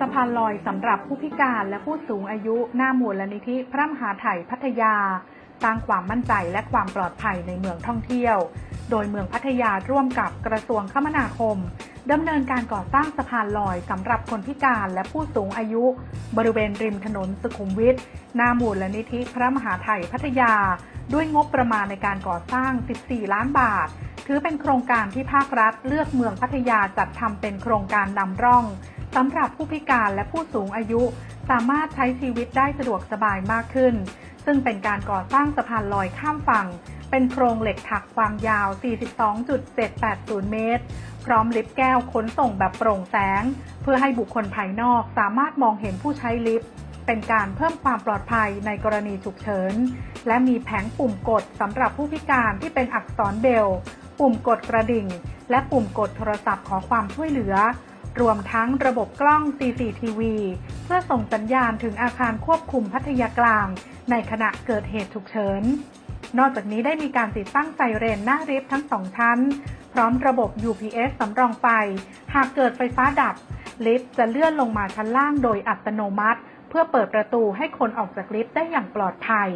สะพานลอยสำหรับผู้พิการและผู้สูงอายุหน้ามูลนิธิพระมหาไถ่พัทยา สร้างความมั่นใจและความปลอดภัยในเมืองท่องเที่ยว โดยเมืองพัทยาร่วมกับกระทรวงคมนาคมดำเนินการก่อสร้างสะพานลอยสำหรับคนพิการและผู้สูงอายุ บริเวณริมถนนสุขุมวิทหน้ามูลนิธิพระมหาไถ่พัทยา ด้วยงบประมาณในการก่อสร้าง 14 ล้านบาท ถือเป็นโครงการที่ภาครัฐเลือกเมืองพัทยาจัดทำเป็นโครงการนำร่อง สำหรับผู้พิการและผู้สูงอายุ สามารถใช้ชีวิตได้สะดวกสบายมากขึ้น ซึ่งเป็นการก่อสร้างสะพานลอยข้ามฝั่ง เป็นโครงเหล็กถักความยาว 42.780 เมตร พร้อมลิฟต์แก้วขนส่งแบบโปร่งแสง เพื่อให้บุคคลภายนอกสามารถมองเห็นผู้ใช้ลิฟต์เป็นการเพิ่มความปลอดภัยในกรณีฉุกเฉิน และมีแผงปุ่มกดสำหรับผู้พิการที่เป็นอักษรเบล ปุ่มกดกระดิ่ง และปุ่มกดโทรศัพท์ขอความช่วยเหลือ รวมทั้งระบบกล้อง CCTV เพื่อส่งสัญญาณถึงอาคารควบคุมพัทยากลาง ในขณะเกิดเหตุฉุกเฉิน นอกจากนี้ได้มีการติดตั้งไซเรนหน้าลิฟต์ทั้งสองชั้น พร้อมระบบ UPS สำรองไฟ หากเกิดไฟฟ้าดับ ลิฟต์จะเลื่อนลงมาชั้นล่างโดยอัตโนมัติ เพื่อเปิดประตูให้คนออกจากลิฟต์ได้อย่างปลอดภัย